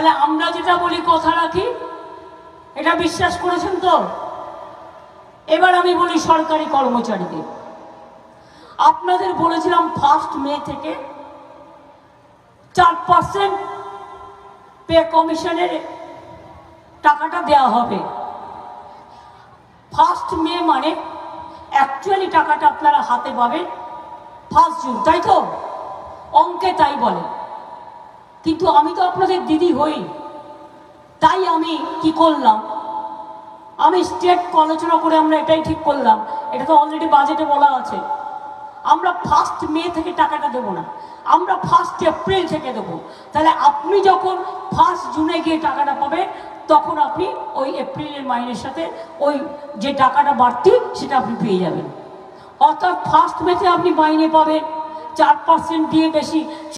তাহলে আমরা যেটা বলি, কথা রাখি? এটা বিশ্বাস করেছেন তো? এবার আমি বলি সরকারি কর্মচারীদের। আপনাদের বলেছিলাম ফার্স্ট মে থেকে চার পার্সেন্ট পে কমিশনের টাকাটা দেওয়া হবে। ফার্স্ট মে মানে অ্যাকচুয়ালি টাকাটা আপনারা হাতে পাবেন ফার্স্ট জুন, তাই তো? অঙ্কে তাই বলে। কিন্তু আমি তো আপনাদের দিদি হই। তাই আমি কি করলাম? আমি স্টেট আলোচনা করে আমরা এটাই ঠিক করলাম। এটা তো অলরেডি বাজেটে বলা আছে। আমরা ফার্স্ট মে থেকে টাকাটা দেবো না। আমরা ফার্স্ট এপ্রিল থেকে দেবো। তাহলে আপনি যখন ফার্স্ট জুনে গিয়ে টাকাটা পাবেন, তখন আপনি ওই এপ্রিলের মাইনের সাথে ওই যে টাকাটা বাড়তি, সেটা আপনি পেয়ে যাবেন। অর্থাৎ ফার্স্ট মেতে আপনি মাইনে পাবেন। চার পার্সেন্ট দিয়ে বেশি।